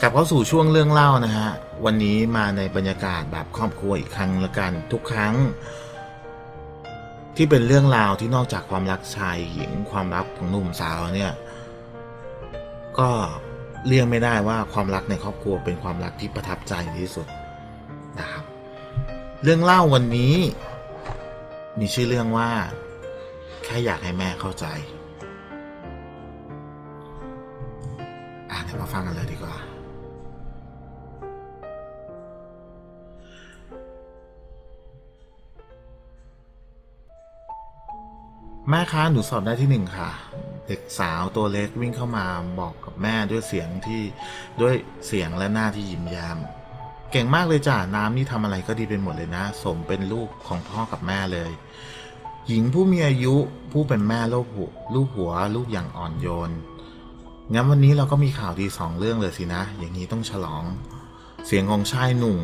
กลับเข้าสู่ช่วงเรื่องเล่านะฮะ วันนี้มาในบรรยากาศแบบครอบครัวอีกครั้งละกันทุกครั้ง ที่เป็นเรื่องราวที่นอกจากความรักชายหญิงความรักของหนุ่มสาวเนี่ย ก็เลี่ยงไม่ได้ว่าความรักในครอบครัวเป็นความรักที่ประทับใจที่สุดนะครับเรื่องเล่าวันนี้ มีชื่อเรื่องว่า แค่อยากให้แม่เข้าใจ อ่านให้มาฟังกันเลยดีกว่า แม่คะหนูสอบได้ที่หนึ่งค่ะ เด็กสาวตัวเล็กวิ่งเข้ามาบอกกับแม่ด้วยเสียงที่ด้วยเสียงและหน้าที่ยิ้มแย้มเก่งมากเลยจ้ะน้ำนี่ทำอะไรก็ดีไปหมดเลยนะ สมเป็นลูกของพ่อกับแม่เลย หญิงผู้มีอายุผู้เป็นแม่ลูกหัวลูกหัวลูกอย่างอ่อนโยน งั้นวันนี้เราก็มีข่าวดีสองเรื่องเลยสินะ อย่างนี้ต้องฉลอง เสียงของชายหนุ่ม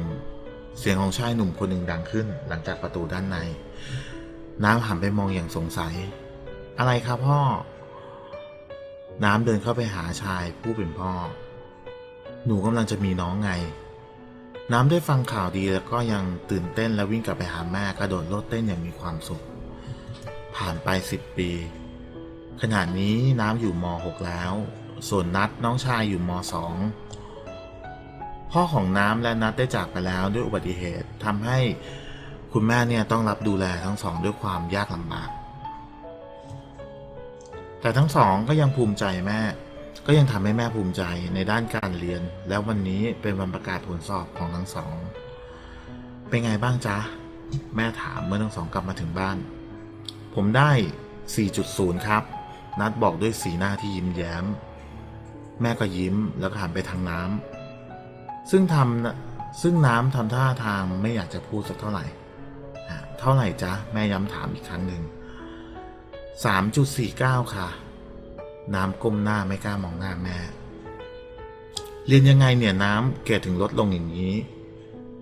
เสียงของชายหนุ่มคนหนึ่งดังขึ้น หลังจากประตูด้านใน น้ำหันไปมองอย่างสงสัย อะไรครับพ่อ น้ำเดินเข้าไปหาชายผู้เป็นพ่อ หนูกำลังจะมีน้องไง น้ำได้ฟังข่าวดีแล้วก็ยังตื่นเต้นและวิ่งกลับไปหาแม่กระโดดโลดเต้นอย่างมีความสุข ผ่านไปสิบปี ขณะนี้น้ำอยู่ม .6 แล้ว ส่วนนัดน้องชายอยู่ม .2 พ่อของน้ำและนัดได้จากไปแล้วด้วยอุบัติเหตุทำให้คุณแม่เนี่ยต้องรับดูแลทั้งสองด้วยความยากลำบาก แต่ทั้งสองก็ยังภูมิใจแม่ ก็ยังทำให้แม่ภูมิใจในด้านการเรียน แล้ววันนี้เป็นวันประกาศผลสอบของทั้งสอง เป็นไงบ้างจ๊ะ แม่ถามเมื่อทั้งสองกลับมาถึงบ้าน ผมได้ 4.0 ครับ นัดบอกด้วยสีหน้าที่ยิ้มแย้ม แม่ก็ยิ้มแล้วก็หันไปทางน้ำซึ่งทำซึ่งน้ำทำท่าทางไม่อยากจะพูดสักเท่าไหร่ เท่าไหร่จ๊ะ แม่ย้ำถามอีกครั้งหนึ่ง3.49 ค่ะ น้ำก้มหน้าไม่กล้ามองหน้าแม่ เรียนยังไงเนี่ยน้ำเกรดถึงลดลงอย่างนี้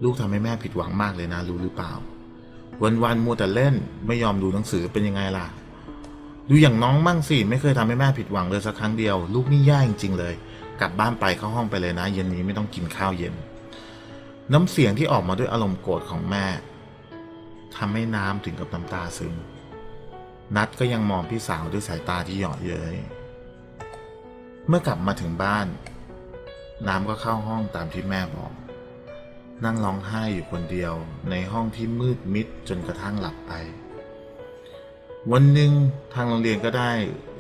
ลูกทำให้แม่ผิดหวังมากเลยนะ รู้หรือเปล่า วันๆมัวแต่เล่นไม่ยอมดูหนังสือเป็นยังไงล่ะ ดูอย่างน้องมั่งสิไม่เคยทำให้แม่ผิดหวังเลยสักครั้งเดียว ลูกนี่แย่จริงๆเลย กลับบ้านไปเข้าห้องไปเลยนะ เย็นนี้ไม่ต้องกินข้าวเย็น น้ำเสียงที่ออกมาด้วยอารมณ์โกรธของแม่ทำให้น้ำถึงกับน้ำตาซึมนัดก็ยังมองพี่สาวด้วยสายตาที่หยาะเย้ยเมื่อกลับมาถึงบ้าน น้ำก็เข้าห้องตามที่แม่บอก นั่งร้องไห้อยู่คนเดียวในห้องที่มืดมิดจนกระทั่งหลับไป วันหนึ่งทางโรงเรียนก็ได้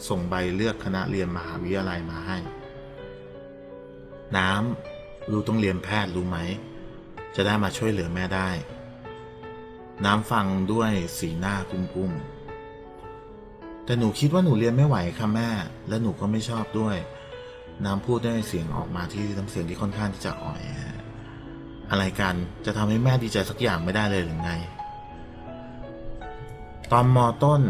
ส่งใบเลือกคณะเรียนมหาวิทยาลัยมาให้ น้ำรู้ต้องเรียนแพทย์รู้ไหม จะได้มาช่วยเหลือแม่ได้ น้ำฟังด้วยสีหน้ากุ้มๆ แต่หนูคิดว่าหนูเรียนไม่ไหวค่ะแม่ และหนูก็ไม่ชอบด้วย น้ำพูดด้วยเสียงออกมาที่น้ำเสียงที่ค่อนข้างที่จะอ่อย อะไรกันจะทำให้แม่ดีใจสักอย่างไม่ได้เลยหรือไง ตอนมอต้น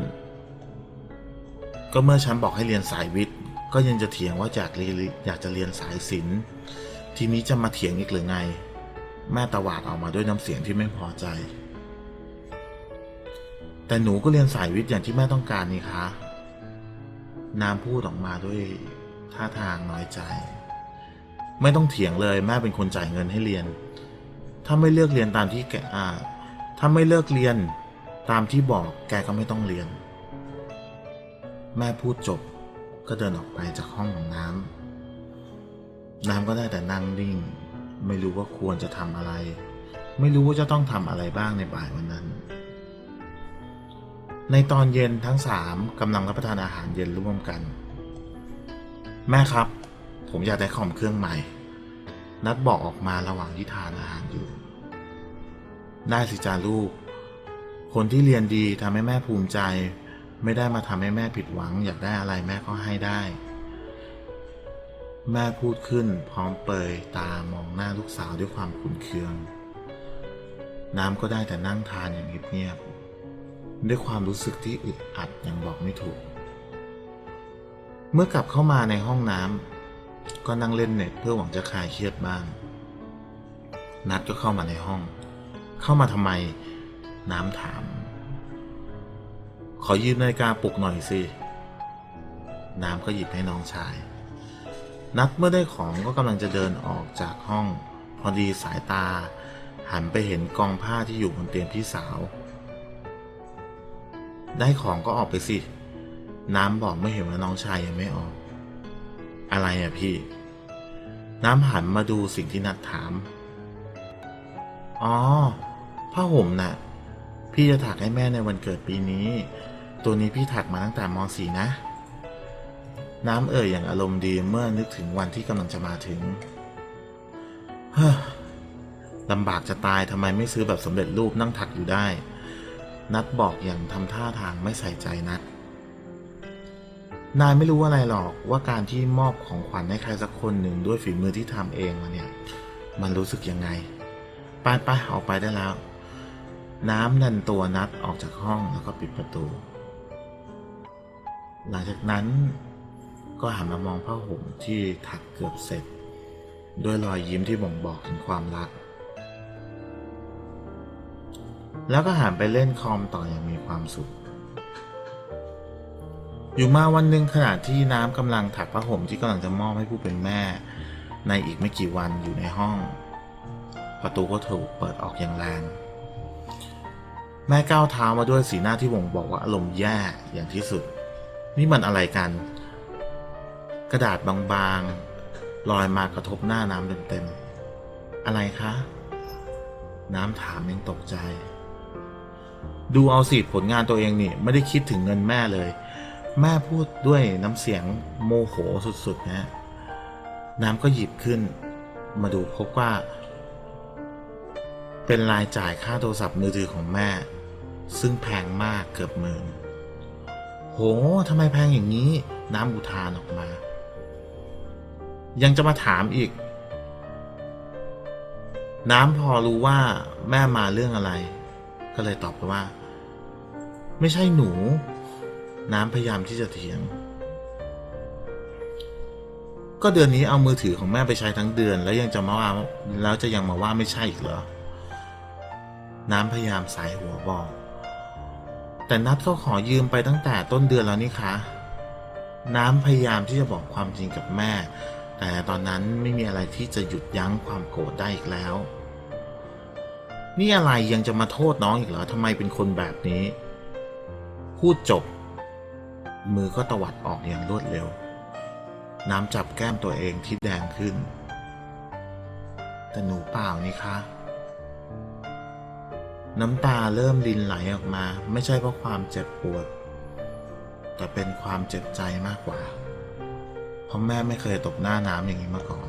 ก็เมื่อฉันบอกให้เรียนสายวิทย์ ก็ยังจะเถียงว่าอยากเรียนอยากจะเรียนสายศิลป์ทีนี้จะมาเถียงอีกหรือไง แม่ตวาดออกมาด้วยน้ำเสียงที่ไม่พอใจ แต่หนูก็เรียนสายวิทย์อย่างที่แม่ต้องการนี่คะน้ำพูดออกมาด้วยท่าทางน้อยใจ ไม่ต้องเถียงเลยแม่เป็นคนจ่ายเงินให้เรียน ถ้าไม่เลือกเรียนตามที่แกอ่าถ้าไม่เลิกเรียน ตามที่บอกแกก็ไม่ต้องเรียนแม่พูดจบก็เดินออกไปจากห้องของน้ำ น้ำก็ได้แต่นั่งนิ่ง ไม่รู้ว่าควรจะทำอะไร ไม่รู้ว่าจะต้องทำอะไรบ้างในบ่ายวันนั้น ในตอนเย็นทั้งสามกำลังรับประทานอาหารเย็นร่วมกัน แม่ครับ ผมอยากได้คอมเครื่องใหม่ นัดบอกออกมาระหว่างที่ทานอาหารอยู่ ได้สิจาลูก คนที่เรียนดีทำให้แม่ภูมิใจ ไม่ได้มาทำให้แม่ผิดหวัง อยากได้อะไรแม่ก็ให้ได้ แม่พูดขึ้นพร้อมเปยตามองหน้าลูกสาวด้วยความขุ่นเคือง น้ำก็ได้แต่นั่งทานอย่างเงียบๆด้วยความรู้สึกที่อึดอัดอย่างบอกไม่ถูก เมื่อกลับเข้ามาในห้องน้ำก็นั่งเล่นเน็ตเพื่อหวังจะคลายเครียดบ้างนัดก็เข้ามาในห้อง เข้ามาทำไม น้ำถาม ขอยืมนาฬิกาปลุกหน่อยสิ น้ำก็หยิบให้น้องชาย นัดเมื่อได้ของก็กำลังจะเดินออกจากห้อง พอดีสายตา หันไปเห็นกองผ้าที่อยู่บนเตียงพี่สาว ได้ของก็ออกไปสิ น้ำบอกไม่เห็นว่าน้องชายยังไม่ออก อะไรอะพี่ น้ำหันมาดูสิ่งที่นัดถาม อ๋อผ้าห่มน่ะ พี่จะถักให้แม่ในวันเกิดปีนี้ ตัวนี้พี่ถักมาตั้งแต่ม .4 นะ น้ำเอ่ยอย่างอารมณ์ดีเมื่อนึกถึงวันที่กำลังจะมาถึงเฮ้อลำบากจะตายทำไมไม่ซื้อแบบสำเร็จรูปนั่งถักอยู่ได้ นัดบอกอย่างทำท่าทางไม่ใส่ใจนัดนายไม่รู้อะไรหรอกว่าการที่มอบของขวัญให้ใครสักคนหนึ่งด้วยฝีมือที่ทำเองมาเนี่ย มันรู้สึกยังไง ไปไปออกไปได้แล้ว น้ำดันตัวนัดออกจากห้องแล้วก็ปิดประตู หลังจากนั้นก็หันมามองผ้าห่มที่ถักเกือบเสร็จ ด้วยรอยยิ้มที่บ่งบอกถึงความรัก แล้วก็หันไปเล่นคอมต่ออย่างมีความสุข อยู่มาวันหนึ่งขณะที่น้ำกำลังถักผ้าห่มที่กำลังจะมอบให้ผู้เป็นแม่ ในอีกไม่กี่วันอยู่ในห้อง ประตูก็ถูกเปิดออกอย่างแรง แม่ก้าวเท้ามาด้วยสีหน้าที่บ่งบอกว่าอารมณ์แย่อย่างที่สุด นี่มันอะไรกัน กระดาษบางๆลอยมากระทบหน้าน้ำเต็มๆอะไรคะ น้ำถามยังตกใจ ดูเอาสิผลงานตัวเองนี่ ไม่ได้คิดถึงเงินแม่เลย แม่พูดด้วยน้ำเสียงโมโหสุดๆนะน้ำก็หยิบขึ้น มาดูพบว่าเป็นรายจ่ายค่าโทรศัพท์มือถือของแม่ ซึ่งแพงมากเกือบหมื่นโหทำไมแพงอย่างนี้ น้ำอุทานออกมา ยังจะมาถามอีก น้ำพอรู้ว่าแม่มาเรื่องอะไร ก็เลยตอบไปว่า ไม่ใช่หนู น้ำพยายามที่จะเถียง ก็เดือนนี้เอามือถือของแม่ไปใช้ทั้งเดือน แล้วยังจะมาว่าแล้วจะยังมาว่าไม่ใช่อีกเหรอ น้ำพยายามสายหัวบอก แต่นัดก็ขอยืมไปตั้งแต่ต้นเดือนแล้วนี่คะน้ำพยายามที่จะบอกความจริงกับแม่ แต่ตอนนั้นไม่มีอะไรที่จะหยุดยั้งความโกรธได้อีกแล้ว นี่อะไรยังจะมาโทษน้องอีกเหรอทำไมเป็นคนแบบนี้ พูดจบ มือก็ตวัดออกอย่างรวดเร็ว น้ำจับแก้มตัวเองที่แดงขึ้น แต่หนูเปล่านี่คะ น้ำตาเริ่มรินไหลออกมา ไม่ใช่เพราะความเจ็บปวด แต่เป็นความเจ็บใจมากกว่า เพราะแม่ไม่เคยตบหน้าน้ำอย่างนี้มาก่อน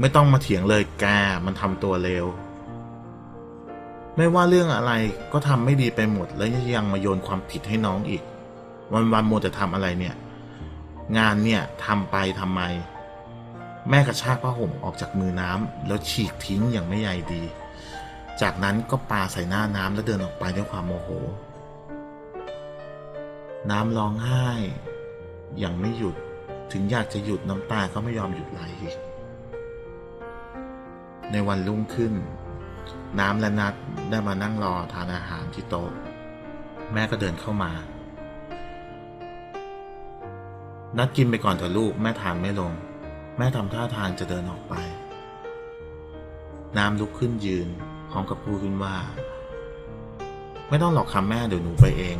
ไม่ต้องมาเถียงเลยแกมันทำตัวเลวไม่ว่าเรื่องอะไรก็ทำไม่ดีไปหมด แล้วยังมาโยนความผิดให้น้องอีก วันวันๆมัวแต่ทำอะไรเนี่ย งานเนี่ยทำไปทำไม แม่กระชากผ้าห่มออกจากมือน้ำแล้วฉีกทิ้งอย่างไม่ใยดี จากนั้นก็ปาใส่หน้าน้ำแล้วเดินออกไปด้วยความโมโห น้ำร้องไห้อย่างไม่หยุด ถึงอยากจะหยุดน้ำตาก็ไม่ยอมหยุดไหลอีก ในวันรุ่งขึ้น น้ำและนัดได้มานั่งรอทานอาหารที่โต๊ะ แม่ก็เดินเข้ามา นัดกินไปก่อนเถอะลูกแม่ทานไม่ลง แม่ทำท่าทางจะเดินออกไป น้ำลุกขึ้นยืน พร้อมกับพูดขึ้นว่า ไม่ต้องหรอกคำแม่เดี๋ยวหนูไปเอง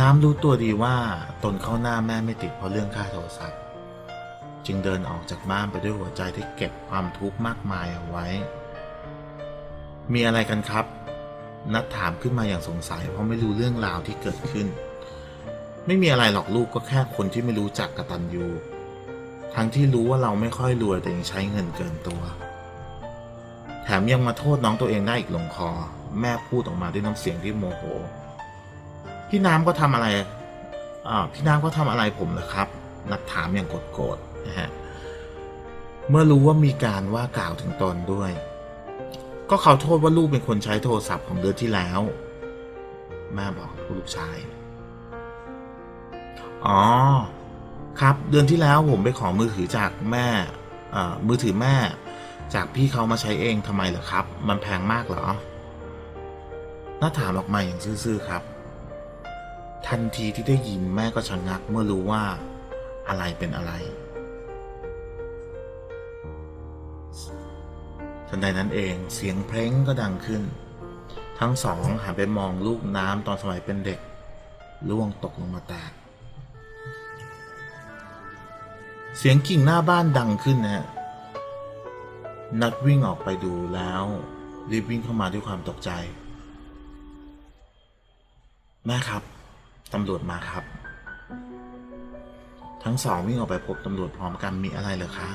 น้ำรู้ตัวดีว่าตนเข้าหน้าแม่ไม่ติดเพราะเรื่องค่าโทรศัพท์ จึงเดินออกจากบ้านไปด้วยหัวใจที่เก็บความทุกข์มากมายเอาไว้ มีอะไรกันครับ นัดถามขึ้นมาอย่างสงสัยเพราะไม่รู้เรื่องราวที่เกิดขึ้น ไม่มีอะไรหรอกลูกก็แค่คนที่ไม่รู้จักกตัญญูทั้งที่รู้ว่าเราไม่ค่อยรวยแต่ยังใช้เงินเกินตัว แถมยังมาโทษน้องตัวเองได้อีกลงคอ แม่พูดออกมาด้วยน้ำเสียงที่โมโห พี่น้ำก็ทำอะไรอ่าพี่น้ำก็ทำอะไรผมนะครับ นัดถามอย่างโกรธๆนะฮะเมื่อรู้ว่ามีการว่ากล่าวถึงตนด้วย ก็เขาโทษว่าลูกเป็นคนใช้โทรศัพท์ของเดือนที่แล้ว แม่บอกกับลูกชาย อ๋อ ครับเดือนที่แล้วผมไปขอมือถือจากแม่อ่อมือถือแม่ จากพี่เขามาใช้เองทำไมเหรอครับ มันแพงมากเหรอน่าถามออกมาอย่างซื่อๆครับ ทันทีที่ได้ยินแม่ก็ชะงักเมื่อรู้ว่าอะไรเป็นอะไร ทันใดนั้นเองเสียงเพลงก็ดังขึ้น ทั้งสองหันไปมองลูกน้ำตอนสมัยเป็นเด็กล่วงตกลงมาแตก เสียงกิ่งหน้าบ้านดังขึ้นนะฮะ นัดวิ่งออกไปดูแล้ว รีบวิ่งเข้ามาด้วยความตกใจ แม่ครับ ตำรวจมาครับ ทั้งสองวิ่งออกไปพบตำรวจพร้อมกันมีอะไรเหรอคะ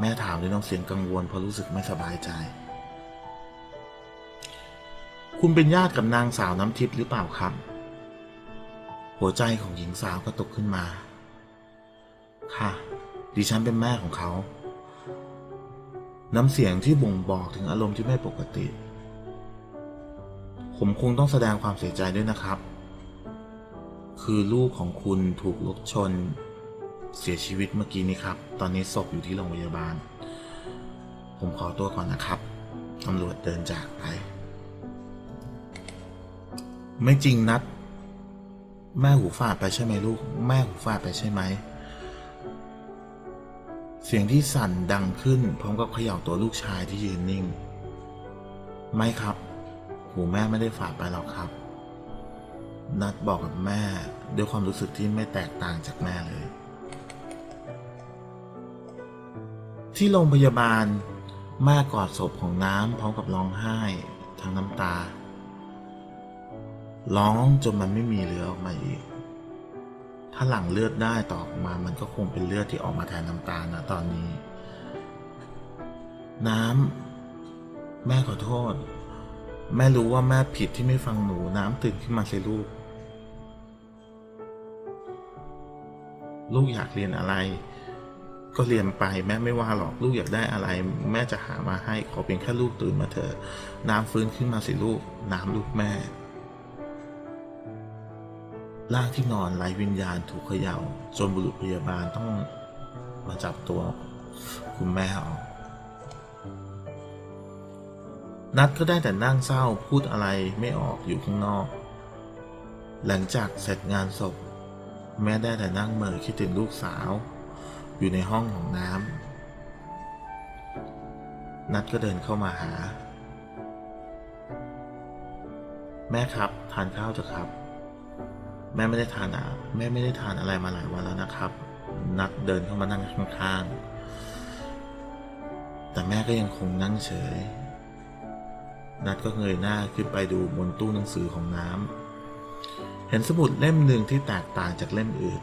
แม่ถามด้วยน้ำเสียงกังวลเพราะรู้สึกไม่สบายใจ คุณเป็นญาติกับนางสาวน้ำทิพย์หรือเปล่าครับ หัวใจของหญิงสาวก็ตกขึ้นมา ค่ะ ดิฉันเป็นแม่ของเขา น้ำเสียงที่บ่งบอกถึงอารมณ์ที่ไม่ปกติ ผมคงต้องแสดงความเสียใจด้วยนะครับ คือลูกของคุณถูกรถชน เสียชีวิตเมื่อกี้นี้ครับ ตอนนี้ศพอยู่ที่โรงพยาบาล ผมขอตัวก่อนนะครับตำรวจเดินจากไป ไม่จริงนัด แม่หูฝาดไปใช่ไหมลูก แม่หูฝาดไปใช่ไหม เสียงที่สั่นดังขึ้นพร้อมกับเขย่าตัวลูกชายที่ยืนนิ่ง ไม่ครับ หูแม่ไม่ได้ฝาดไปหรอกครับ นัดบอกกับแม่ด้วยความรู้สึกที่ไม่แตกต่างจากแม่เลย ที่โรงพยาบาลแม่กอดศพของน้ำพร้อมกับร้องไห้ทั้งน้ำตา ร้องจนมันไม่มีเหลือออกมาอีก ถ้าหลั่งเลือดได้ต่อออกมา มันก็คงเป็นเลือดที่ออกมาแทนน้ำตาลนะตอนนี้ น้ำแม่ขอโทษ แม่รู้ว่าแม่ผิดที่ไม่ฟังหนู น้ำตื่นขึ้นมาสิลูก ลูกอยากเรียนอะไร ก็เรียนไปแม่ไม่ว่าหรอกลูกอยากได้อะไร แม่จะหามาให้ขอเพียงแค่ลูกตื่นมาเถอะน้ำฟื้นขึ้นมาสิลูก น้ำลูกแม่ ร่างที่นอนไร้วิญญาณถูกเขย่าจนบุรุษพยาบาลต้องมาจับตัวคุณแม่ออกนัดก็ได้แต่นั่งเศร้าพูดอะไรไม่ออกอยู่ข้างนอก หลังจากเสร็จงานศพ แม่ได้แต่นั่งเหม่อคิดถึงลูกสาว อยู่ในห้องของน้ำนัดก็เดินเข้ามาหา แม่ครับ ทานข้าวเถอะครับ แม่ไม่ได้ทานอะแม่ไม่ได้ทานอะไรมาหลายวันแล้วนะครับ นัดเดินเข้ามานั่งข้างๆ แต่แม่ก็ยังคงนั่งเฉย นัดก็เงยหน้าขึ้นไปดูบนตู้หนังสือของน้ำ เห็นสมุดเล่มหนึ่งที่แตกต่างจากเล่มอื่น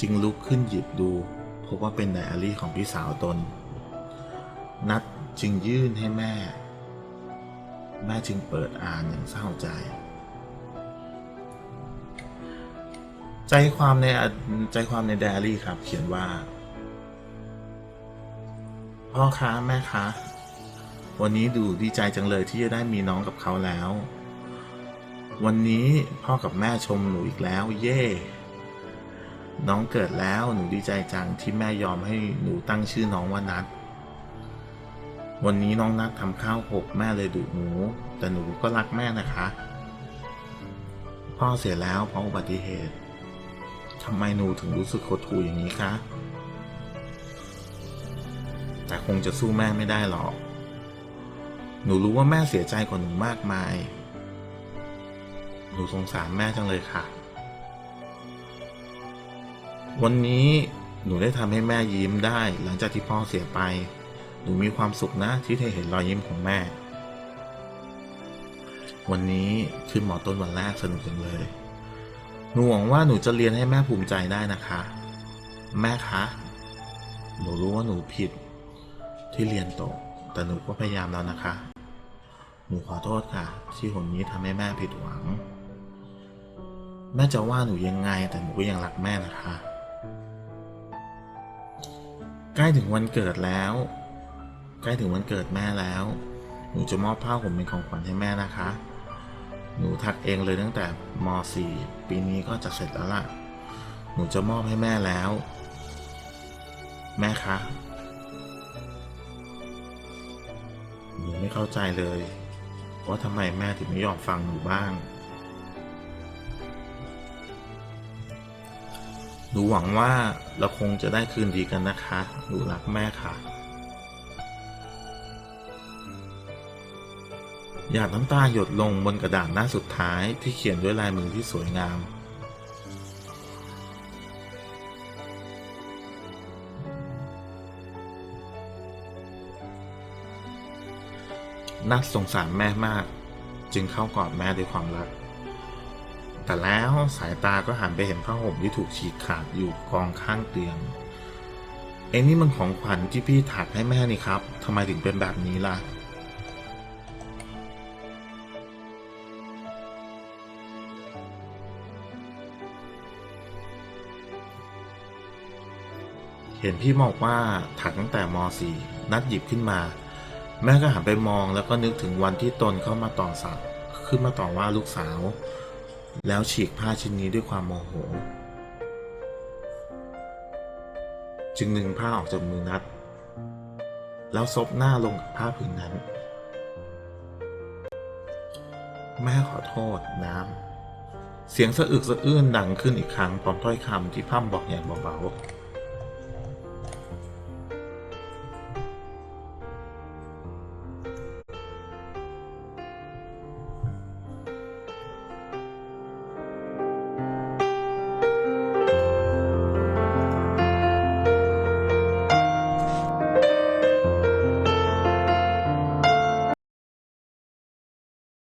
จึงลุกขึ้นหยิบดู พบว่าเป็นไดอารี่ของพี่สาวตน นัดจึงยื่นให้แม่ แม่จึงเปิดอ่านอย่างเศร้าใจ ใจความในใจความในไดอารี่ครับ เขียนว่า พ่อคะแม่คะวันนี้ดูดีใจจังเลยที่จะได้มีน้องกับเขาแล้ว วันนี้พ่อกับแม่ชมหนูอีกแล้ว เย่น้องเกิดแล้วหนูดีใจจังที่แม่ยอมให้หนูตั้งชื่อน้องว่านัด วันนี้น้องนัดทำข้าวหกแม่เลยดุหนู แต่หนูก็รักแม่นะคะ พ่อเสียแล้วเพราะอุบัติเหตุ ทำไมหนูถึงรู้สึกโคตรถูอย่างนี้คะ แต่คงจะสู้แม่ไม่ได้หรอก หนูรู้ว่าแม่เสียใจกว่าหนูมากมาย หนูสงสารแม่จังเลยค่ะ วันนี้หนูได้ทำให้แม่ยิ้มได้หลังจากที่พ่อเสียไป หนูมีความสุขนะที่ได้เห็นรอยยิ้มของแม่ วันนี้คือหมอต้นวันแรกสนุกจังเลย หนูหวังว่าหนูจะเรียนให้แม่ภูมิใจได้นะคะ แม่คะ หนูรู้ว่าหนูผิดที่เรียนตก แต่หนูก็พยายามแล้วนะคะ หนูขอโทษค่ะ ที่หนนี้ทำให้แม่ผิดหวัง แม่จะว่าหนูยังไง แต่หนูก็ยังรักแม่นะคะ ใกล้ถึงวันเกิดแล้ว ใกล้ถึงวันเกิดแม่แล้ว หนูจะมอบผ้าห่มเป็นของขวัญให้แม่นะคะ หนูถักเองเลยตั้งแต่ม .4 ปีนี้ก็จะเสร็จแล้วล่ะ หนูจะมอบให้แม่แล้ว แม่คะ หนูไม่เข้าใจเลยว่าทำไมแม่ถึงไม่ยอมฟังหนูบ้าง หนูหวังว่าเราคงจะได้คืนดีกันนะคะ หนูรักแม่ค่ะ หยาดน้ำตาหยดลงบนกระดาษหน้าสุดท้ายที่เขียนด้วยลายมือที่สวยงาม นัดสงสารแม่มาก จึงเข้ากอดแม่ด้วยความรัก แต่แล้วสายตาก็หันไปเห็นผ้าห่มที่ถูกฉีกขาดอยู่กองข้างเตียง เอ้นี่มันของขวัญที่พี่ถักให้แม่นี่ครับทำไมถึงเป็นแบบนี้ล่ะ ห็นพี่บอกว่าถักตั้งแต่ม .4 นัดหยิบขึ้นมา แม่ก็หันไปมองแล้วก็นึกถึงวันที่ตนเข้ามาต่อสักขึ้นมาต่อว่าลูกสาว แล้วฉีกผ้าชิ้นนี้ด้วยความโมโห จึงดึงผ้าออกจากมือนัด แล้วซบหน้าลงกับผ้าผืนนั้น แม่ขอโทษน้ำเสียงสะอึกสะอื้นดังขึ้นอีกครั้งพร้อมถ้อยคำที่พ่ำบอกอย่างเบาๆ